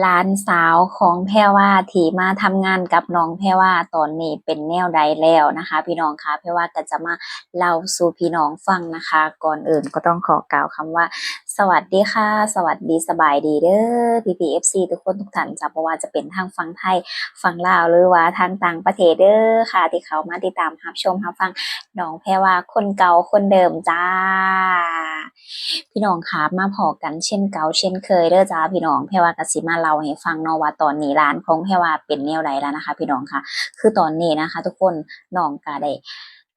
หลานสาวของแพรว่าที่มาทำงานกับน้องแพรว่าตอนนี้เป็นแนวใดแล้วนะคะ พี่น้องคะแพรว่าก็จะมาเล่าสู่พี่น้องฟังนะคะ ก่อนอื่นก็ต้องขอกล่าวคำว่า สวัสดีค่ะ สวัสดีสบายดีเด้อพี่พีเอฟซีทุกคนทุกท่านจ้ะเพราะว่าจะเป็นทางฟังไทยฟังลาวหรือว่าทางต่างประเทศเด้อค่ะ ที่เขามาติดตามรับชมรับฟังน้องแพรว่าคนเก่าคนเดิมจ้า พี่น้องคะมาพอกันเช่นเก่าเช่นเคยเด้อจ้าพี่น้องแพรว่ากสิมาเล่าให้ฟังเนาะว่าตอนนี้ร้านของแพรว่าเป็นแนวใดแล้วนะคะ พี่น้องคะคือตอนนี้นะคะ ทุกคนน้องก็ได้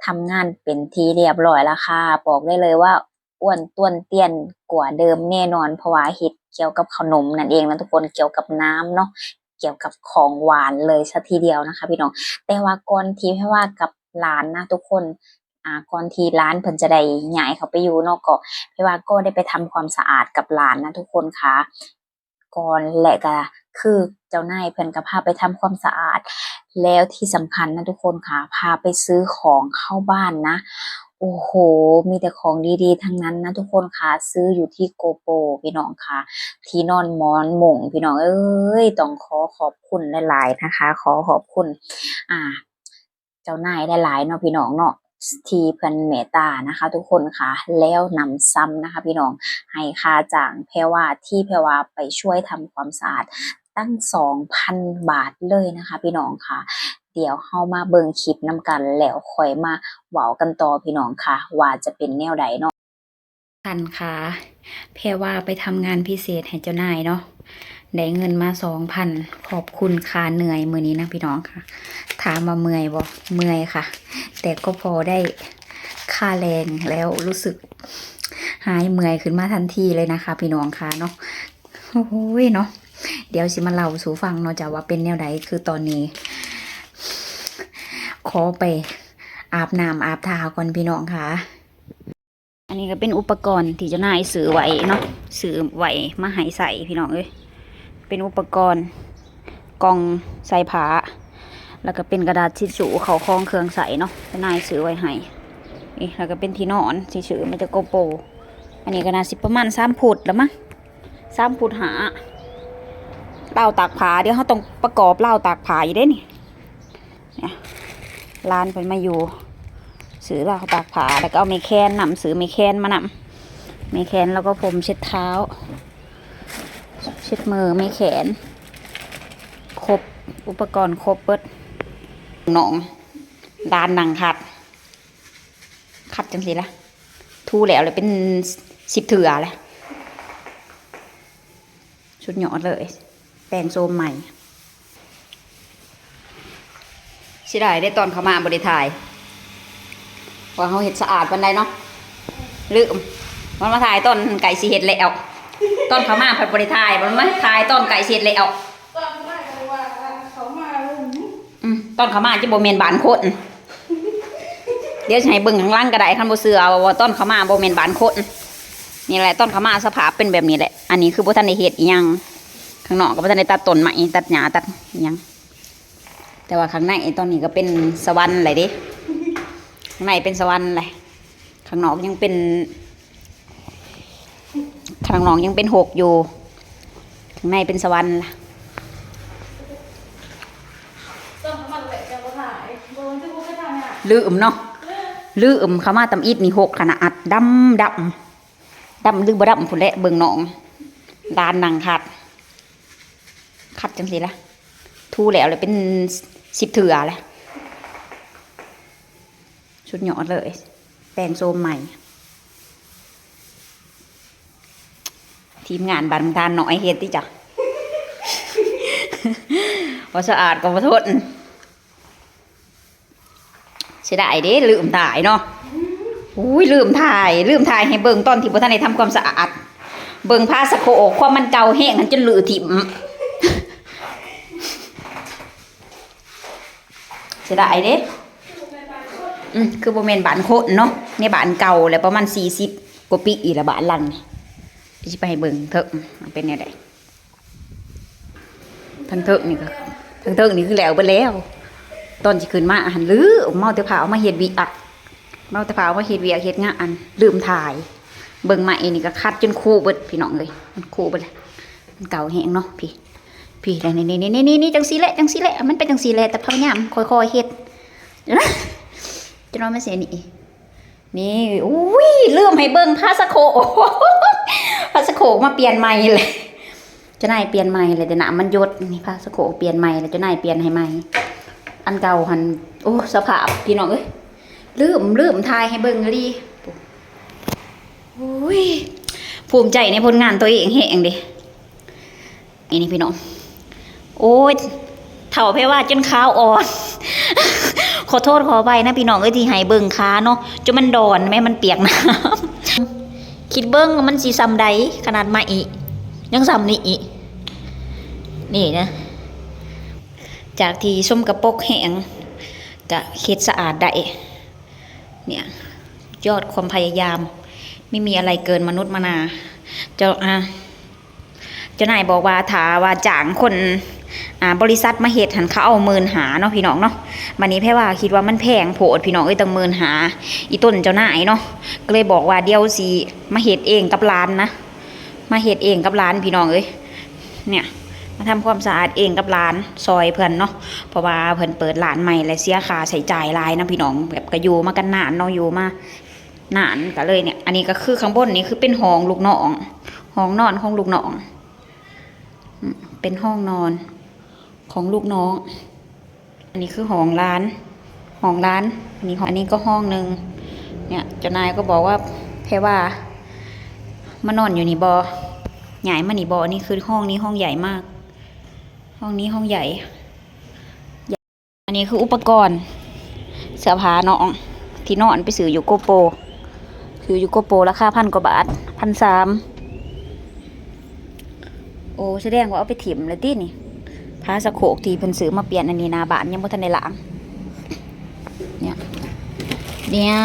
ทำงานเป็นทีเรียบร้อยแล้วค่ะบอกได้เลยว่าอ้วนต้วนเตี้ยนกว่าเดิมแน่นอนเพราะว่าเฮ็ดเกี่ยวกับขนมนั่นเองนะทุกคนเกี่ยวกับน้ำเนาะเกี่ยวกับของหวานเลยซะทีเดียวนะคะ พี่น้องแต่ว่าก่อนที่แพรว่ากับร้านนะทุกคน อ่าก่อนที่ร้านเพิ่นจะได้ย้ายเขาไปอยู่นอกเก็พี่ว่าก็ได้ไปทำความสะอาดกับร้านนะทุกคนคะก่อนและก็คือเจ้านายเพิ่นก็พาไปทำความสะอาด แล้วที่สำคัญนะทุกคนค่ะ พาไปซื้อของเข้าบ้านนะ โอ้โห มีแต่ของดีๆ ทั้งนั้นนะทุกคนค่ะ ซื้ออยู่ที่โกโปพี่น้องค่ะ ที่นอนมอนหม่งพี่น้องเอ้ย ต้องขอขอบคุณหลายๆนะคะ ขอขอบคุณ อ่า เจ้านายหลายๆเนาะพี่น้องเนาะ ทีเพิ่นเมตานะคะ ทุกคนค่ะแล้วนำซ้ำนะคะ พี่น้องให้ค่าจ้างแพรว่าที่แพรว่าไปช่วยทำความสะอาดตั้งสองพันบาทเลยนะคะ พี่น้องค่ะ เดี๋ยวเฮามาเบิ่งคลิปนํกันแล้วค่อยมาเว้ากันต่อพี่น้องค่ะ ว่าจะเป็นแนวใดเนาะทันค่ะแพรว่าไปทำงานพิเศษให้เจ้านายเนาะ ได้เงินมาสองพันขอบคุณค่าเหนื่อยมือนี้นะพี่น้องค่ะ ถามมาเมื่อยบ่เมื่อยค่ะ แต่ก็พอได้ค่าแรงแล้วรู้สึกหายเมื่อยขึ้นมาทันทีเลยนะคะ พี่น้องค่ะเนาะโอ้ยเนาะเดี๋ยวสิมาเล่าสู่ฟังเนาะจะว่าเป็นแนวใดคือตอนนี้ ขอไปอาบน้ำอาบทาก่อนพี่น้องค่ะ อันนี้ก็เป็นอุปกรณ์ที่เจ้านายซื้อไว้เนาะซื้อไว้มาให้ใส่พี่น้องเอ้ย เป็นอุปกรณ์กล่องใส่ผ้าแล้วก็เป็นกระดาษทิชชู่เขาคล้องเครื่องใส่เนาะนายซื้อไว้ให้นี่แล้วก็เป็นที่นอนที่ซื้อมาจากโกโป อันนี้ก็น่าสิประมาณสามพุดแล้วมั้งสามพุดหาเล่าตากผ้าเดี๋ยวเขาต้องประกอบเล่าตากผ้าอยู่ด้นี่เนี่ยร้านเป็นมาอยู่ซื้อราตากผ้าแล้วก็เอาเมแคนนำซื้อเมแคนมานำเมแคนแล้วก็ผมเช็ดเท้า เช็ดมือเมแขน ครบ อุปกรณ์ครบเปิดหนองดานหนังขัด ขัดจังสิละทูแล้วเลยเป็นสิบเถื่อเลยชุดหยอดเลย แปลงโซมใหม่สิได้ได้ตอนเขามาบริทายว่าเขาเห็ดสะอาดวันใดเนาะลืมมันมาถ่ายต้นไก่สีเห็ดแล้ว ต้นเขามาผัดบริทายมันมาถ่ายต้นไก่สีเห็ดแล้วตอนแรกเลยว่าเขามาลุมอืมต้นเขามาจะโบเมนบานโคตรเดี๋ยวจะให้เบิ่งข้างล่างก็ได้คันบ่เสือว่าต้นเขามาโบเมนบานโคตรนี่แหละต้นเขามาสภาพเป็นแบบนี้แหละ อันนี้คือบ่ทันได้เฮ็ดอีหยังข้างนอกก็บ่ทันได้ตัดต้นไม้ตัดหญ้าตัดอิหยังแต่ว่าข้างในตอนนี้ก็เป็นสวรรค์เลยเดิข้างในเป็นสวรรค์เลยข้างนอกยังเป็น ข้างนอกยังเป็นหกอยู่ ข้างในเป็นสวรรค์ล่ะลืมเนาะลืมเขามาตำอิดนี่หกขนาดดำดำดำลืมบ่ดำพุ่นแหละเบิ่งน้องลานนังขัดขัดจังสิละทูแล้วเลยเป็นสิบเถื่อแหละชุดหยอดเลย แปลงโซมใหม่ ทีมงานบันทานหน่อยเฮ็ดที่จ้ะว่าสะอาดก็บ่ทนเสียดายเด้ลืมถ่ายเนาะอุ้ยลืมถ่าย ลืมถ่ายให้เบิ่งตอนที่บ่ทันได้ทำความสะอาด เบิ่งผ้าสะโคกความมันเก่าแห้งมันจนหลือถิ่มเสียดายเด้อืมคือโบ่แม่นบ้านโคนเนาะในบ้านเก่าแล้วประมาณ40กว่าปีอีละบ้านหลังนี่ สิไปเบิ่งเถอะเป็นแนวใดทั้งเถอะนี่ก็ทั้งเถอะนี่คือแล้วไปแล้ว ตอนที่ขึ้นมาอาหารลือเมาแต่ผาเอามาเฮ็ดวีอักเมาแต่ผาเอามาเฮ็ดวีอักเฮ็ดงานลืมถ่าย เบิ่งมาเองนี่ก็คัดจนคู่เบิดพี่น้องเลยมันคู่เบิดเลยเก่าแห้งเนาะพี่ พี่นี่นี่นี่นี่นี่จังสีแหละจังสีแหละมันเป็นจังสีแหละแต่พยายามค่อยๆเฮ็ดจะนอนไม่เสียนี่นี่อุ้ยลืมให้เบิ่งผ้าสะโข ผ้าสโขมาเปลี่ยนใหม่เลยเจะนายเปลี่ยนใหม่เลยแต่หนามันยดนี่ผ้าสโขเปลี่ยนใหม่เลยเจะนายเปลี่ยนให้ใหม่อันเก่าหันโอ้สภาพพี่น้องเอ้ยลืมลืมทายให้เบิ่งเลยโอ้ยภูมิใจในผลงานตัวเองแหงดิอันนี้พี่น้อง โอ้ยเถ่าเพว่าจนขาวอ่อน ขอโทษขอไปนะพี่น้องเอ้ยที่ให้เบิ่งค้าเนาะจนมันดอนแม่มันเปียกน้ำ คิดเบิ้งมันสีซ้ำใดขนาดมาอียังซ้ำนี่อีนี่นะ จากที่ส้มกระปกแห้งจะเค็ดสะอาดได้เนี่ยยอดความพยายาม ไม่มีอะไรเกินมนุษย์มนา เจ้าอะ เจ้านายบอกว่าถาว่าจ้างคนบริษัทมาเฮ็ดหันเขาเอาหมื่นหาเนาะพี่น้องเนาะวันนี้แพ่ว่าคิดว่ามันแพงโผดพี่น้องเอ้ยตั้งหมื่นหาอีต้นเจ้านายเนาะก็เลยบอกว่าเดี๋ยวสิมาเฮ็ดเองกับร้านนะมาเฮ็ดเองกับร้านพี่น้องเอ้ยเนี่ยมาทำความสะอาดเองกับร้านซอยเพิ่นเนาะเพราะว่าเพิ่นเปิดร้านใหม่และเสียค่าใช้จ่ายหลายนะพี่น้องแบบก็อยู่มากันนานเนาะอยู่มานานก็เลยเนี่ย อันนี้ก็คือข้างบนนี้คือเป็นห้องลูกน้องห้องนอนของลูกน้อง เป็นห้องนอนของลูกน้อง อันนี้คือห้องร้าน ห้องร้านอันนี้อันนี้ก็ห้องหนึ่งเนี่ยเจ้านายก็บอกว่าเพว่ามานอนอยู่นี่บอใหญ่มานี่บอนี่คือห้องนี้ห้องใหญ่มาก ห้องนี้ห้องใหญ่ อันนี้คืออุปกรณ์เสื้อผ้าน้องที่นอนไปซื้ออยู่โกโปซื้ออยู่โกโปราคาพันกว่าบาทพันสาม โอ้แสดงว่าเอาไปถิ่มเลยตินี่พาสะโขกที่เพิ่นซื้อมาเปลี่ยนอันนี้นาบานยังบ่ทันได้ล้างเนี่ยเนี่ย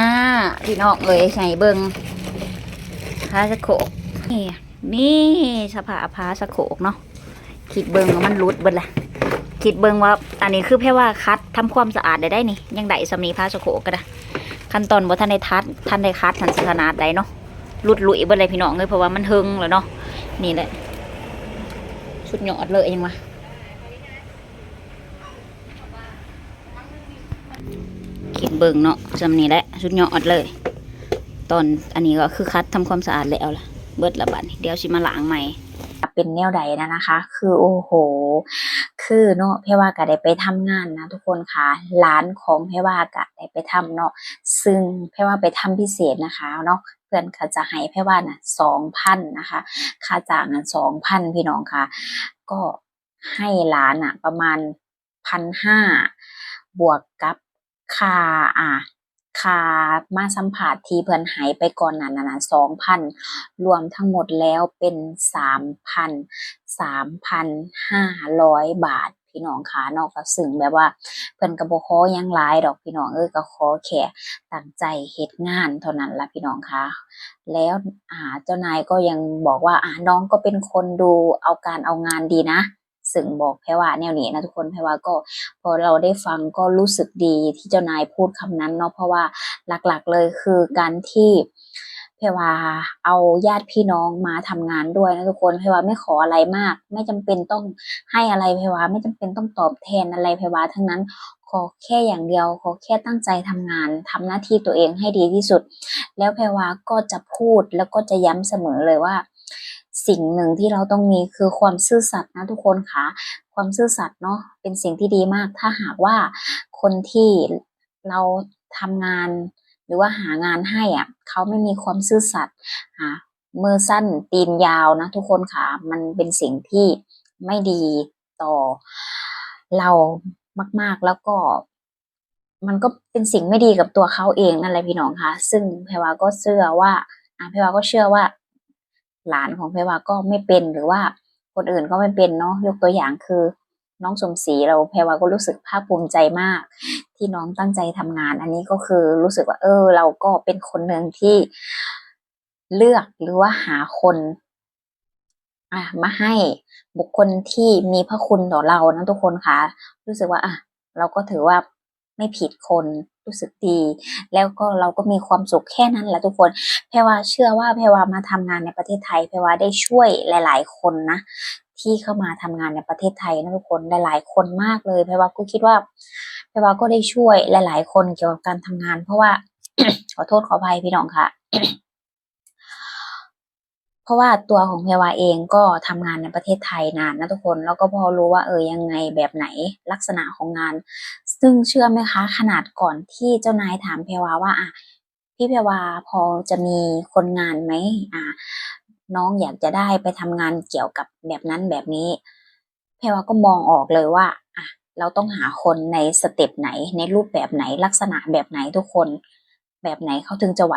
พี่น้องเอ้ยใส่เบิงพาสะโขกนี่นี่สภาพพาสะโขกเนาะคิดเบิงว่ามันรุดเบิดละคิดเบิงว่า อันนี้คือแค่ว่าคัดทำความสะอาดได้ได้นี่ ยังได้สำนีพาสะโขกก็ได้ขั้นตอนบ่ทันได้ทัดทันได้คัดทันสขนาดใดเนาะรุดลุยเบิดเลยพี่น้องเอ้ยเพราะว่ามันเฮงแล้วเนาะนี่แหละ สุดยอดเลยยังวะคิดเบิ่งเนาะจำนี้แหละสุดยอดเลย ตอนอันนี้ก็คือคัดทำความสะอาดแล้วล่ะ เบิดละบัดนี้เดี๋ยวสิมาล้างใหม่เป็นแนวใดนะนะคะ คือโอ้โห คือเนาะเพว่าก็ได้ไปทำงานนะทุกคนค่ะร้านของเพว่าก็ได้ไปทำเนาะซึ่งเพว่าไปทำพิเศษนะคะเนาะ พื่อนเขาจะให้เพว่าน่ะสองพันนะคะ ค่าจ้างนั้นสองพันพี่น้องค่ะ ก็ให้ร้านอะ ประมาณพันห้าบวกกับค่าอะค่ามาสัมผัสที่เพื่อนหายไปก่อนนั้นนะสองพันรวมทั้งหมดแล้วเป็นสามพันสามพันห้าร้อยบาท พี่น้องค่ะนอกจากซึ่งแบบว่าเพิ่นก็บ่ขอยังหลายดอกพี่น้องเอ้ยก็ขอแค่ตั้งใจเฮ็ดงานเท่านั้นละพี่น้องค่ะแล้วอ่าเจ้านายก็ยังบอกว่าอ่าน้องก็เป็นคนดูเอาการเอางานดีนะซึ่งบอกแพรว่าแนวนี้นะทุกคนแพรว่าก็พอเราได้ฟังก็รู้สึกดีที่เจ้านายพูดคำนั้นเนาะเพราะว่าหลักๆเลยคือการที่ พรว่าเอาญาติพี่น้องมาทำงานด้วยนะทุกคนแพรว่าไม่ขออะไรมาก ไม่จำเป็นต้องให้อะไรแพรว่าไม่จำเป็นต้องตอบแทนอะไรแพรว่าทั้งนั้นขอแค่อย่างเดียวขอแค่ตั้งใจทำงานทำหน้าที่ตัวเองให้ดีที่สุด แล้วแพรวาก็จะพูดแล้วก็จะย้ำเสมอเลยว่า สิ่งหนึ่งที่เราต้องมีคือความซื่อสัตย์นะทุกคนค่ะความซื่อสัตย์เนาะเป็นสิ่งที่ดีมาก ถ้าหากว่าคนที่เราทำงาน รือว่าหางานให้อะเขาไม่มีความซื่อสัตย์อะมือสั้นตีนยาวนะทุกคนค่ะมันเป็นสิ่งที่ไม่ดีต่อเรามากๆแล้วก็มันก็เป็นสิ่งไม่ดีกับตัวเขาเองนั่นแหละพี่น้องค่ะซึ่งแพวาก็เชื่อว่าอ่าแพวาก็เชื่อว่า หลานของแพวาก็ไม่เป็นหรือว่าคนอื่นก็ไม่เป็นเนาะยกตัวอย่างคือ น้องสมศรีเราแพรวาก็รู้สึกภาคภูมิใจมาก ที่น้องตั้งใจทำงาน อันนี้ก็คือรู้สึกว่า เออ เราก็เป็นคนหนึ่งที่เลือกหรือว่าหาคนอะมาให้บุคคลที่มีพระคุณต่อเรานะทุกคนค่ะ รู้สึกว่าอะเราก็ถือว่าไม่ผิดคนรู้สึกดี แล้วก็เราก็มีความสุขแค่นั้นแหละทุกคนแพรว่าเชื่อว่าแพรว่ามาทำงานในประเทศไทยแพรว่าได้ช่วยหลาย ๆ คนนะ ที่เข้ามาทำงานในประเทศไทยนะทุกคนหลาย ๆ คนมากเลยแพรว่าก็คิดว่าแพรว่าก็ได้ช่วยหลาย ๆ คนเกี่ยวกับการทำงาน เพราะว่าขอโทษขออภัยพี่น้องค่ะ เพราะว่าตัวของเพวาเองก็ทำงานในประเทศไทยนานนะทุกคน แล้วก็พอรู้ว่าเออยังไงแบบไหนลักษณะของงาน ซึ่งเชื่อไหมคะ ขนาดก่อนที่เจ้านายถามเพวาว่าอะพี่เพวาพอจะมีคนงานไหมอะ น้องอยากจะได้ไปทำงานเกี่ยวกับแบบนั้นแบบนี้เพรวาก็มองออกเลยว่าอะเราต้องหาคนในสเต็ปไหนในรูปแบบไหนลักษณะแบบไหนทุกคน แบบไหนเขาถึงจะไหว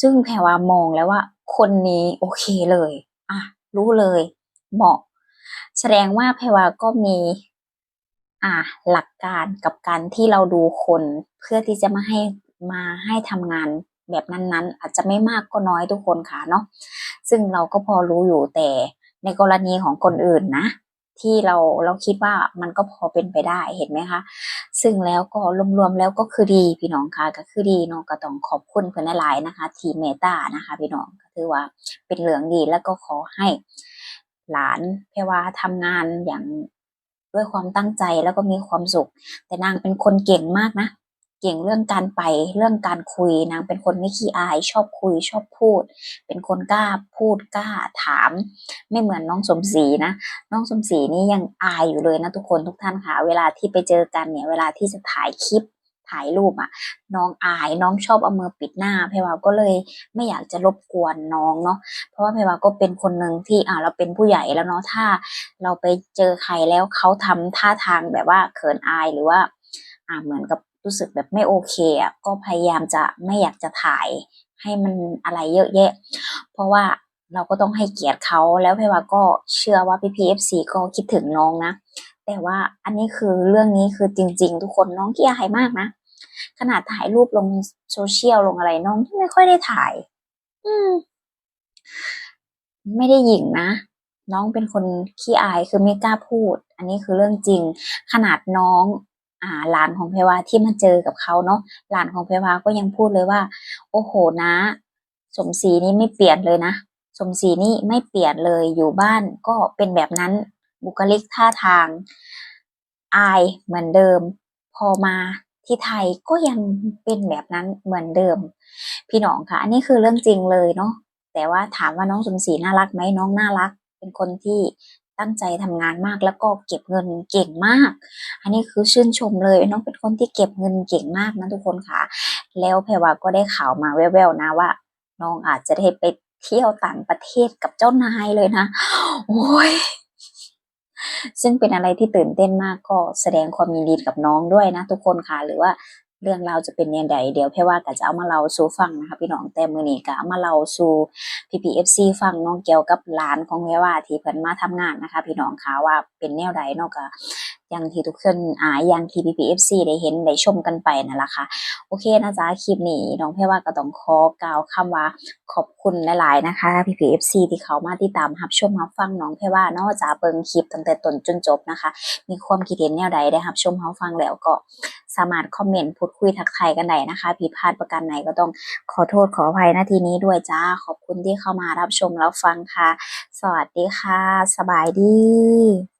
ซึ่งแพรวามองแล้วว่า คนนี้โอเคเลยอะรู้เลยเหมาะ แสดงว่าแพรวาก็มีอะหลักการกับการที่เราดูคนเพื่อที่จะมาให้มาให้ทำงาน แบบนั้นๆ อาจจะไม่มากก็น้อยทุกคนค่ะเนาะซึ่งเราก็พอรู้อยู่แต่ในกรณีของคนอื่นนะ ที่เราเราคิดว่ามันก็พอเป็นไปได้เห็นไหมคะซึ่งแล้วก็รวมๆแล้วก็คือดีพี่น้องค่ะก็คือดีเนาะก็ต้องขอบคุณเพื่อนหลายนะคะ ทีเมตานะคะ พี่น้องก็ถือว่าเป็นเรื่องดีแล้วก็ขอให้หลานเพรว่าทำงานอย่างด้วยความตั้งใจแล้วก็มีความสุข แต่นางเป็นคนเก่งมากนะ เก่งเรื่องการไปเรื่องการคุยนางเป็นคนไม่ขี้อาย ชอบคุยชอบพูด เป็นคนกล้าพูดกล้าถาม ไม่เหมือนน้องสมศรีนะ น้องสมศรีนี่ยังอายอยู่เลยนะทุกคนทุกท่านค่ะเวลาที่ไปเจอกันเนี่ยเวลาที่จะถ่ายคลิปถ่ายรูปอะน้องอายน้องชอบเอามือปิดหน้าเพรวาก็เลยไม่อยากจะรบกวนน้องเนาะเพราะว่าเพรวาก็เป็นคนหนึ่งที่อ่าเราเป็นผู้ใหญ่แล้วเนาะถ้า เราไปเจอใครแล้วเขาทำท่าทางแบบว่าเขินอายหรือว่าอ่าเหมือนกับ รู้สึกแบบไม่โอเคอะก็พยายามจะไม่อยากจะถ่ายให้มันอะไรเยอะแยะ เพราะว่าเราก็ต้องให้เกียรติเขาแล้วเพรว่าก็เชื่อว่าพี่พีเอฟซีก็คิดถึงน้องนะ แต่ว่าอันนี้คือเรื่องนี้คือจริง ๆ ทุกคนน้องขี้อายมากนะ ขนาดถ่ายรูปลงโซเชียลลงอะไรน้องไม่ค่อยได้ถ่าย อืม ไม่ได้หยิ่งนะ น้องเป็นคนขี้อายคือไม่กล้าพูด อันนี้คือเรื่องจริง ขนาดน้อง อ่าหลานของเพวาที่มาเจอกับเขาเนาะหลานของเพวาก็ยังพูดเลยว่า โอ้โหนะ สมศรีนี่ไม่เปลี่ยนเลยนะ สมศรีนี่ไม่เปลี่ยนเลยอยู่บ้านก็เป็นแบบนั้นบุคลิกท่าทาง อายเหมือนเดิม พอมาที่ไทยก็ยังเป็นแบบนั้นเหมือนเดิม พี่น้องค่ะ อันนี้คือเรื่องจริงเลยเนาะแต่ว่าถามว่าน้องสมศรีน่ารักไหมน้องน่ารัก เป็นคนที่ ตั้งใจทำงานมากแล้วก็เก็บเงินเก่งมาก อันนี้คือชื่นชมเลยน้องเป็นคนที่เก็บเงินเก่งมากนะทุกคนค่ะ แล้วเพรวาก็ได้ข่าวมาแว่วๆนะว่า น้องอาจจะได้ไปเที่ยวต่างประเทศกับเจ้านายเลยนะ โอ้ยซึ่งเป็นอะไรที่ตื่นเต้นมากก็แสดงความยินดีกับน้องด้วยนะทุกคนค่ะหรือว่า เรื่องราวจะเป็นยังไงเดี๋ยวเพ่ว่าก็จะเอามาเล่าสู่ฟังนะคะพี่น้องแต่มือนี้ก็เอามาเล่าสู่ PPFC ฟังน้องเกี่ยวกับหลานของเพ่ว่าที่เพิ่นมาทำงานนะคะ พี่น้องค่ะว่า เป็นแนวใดเนาะก็อย่างที่ทุกคนอ่าอย่างที่ PPFC ได้เห็นได้ชมกันไปนั่นแหละค่ะโอเคนะจ๊ะคลิปนี้น้องเพรว่าก็ต้องขอกล่าวคำว่าขอบคุณหลายๆนะคะ PPFC ที่เขามาติดตามรับชมรับฟังน้องเพรว่าเนาะจะเบิ่งคลิปตั้งแต่ต้นจนจบนะคะ มีความคิดเห็นแนวใดได้รับชมรับฟังแล้วก็สามารถคอมเมนต์พูดคุยทักทายกันได้นะคะผิดพลาดประการไหนก็ต้องขอโทษขออภัยนาทีนี้ด้วยจ้าขอบคุณที่เข้ามารับชมรับฟังค่ะ สวัสดีค่ะ สบายดี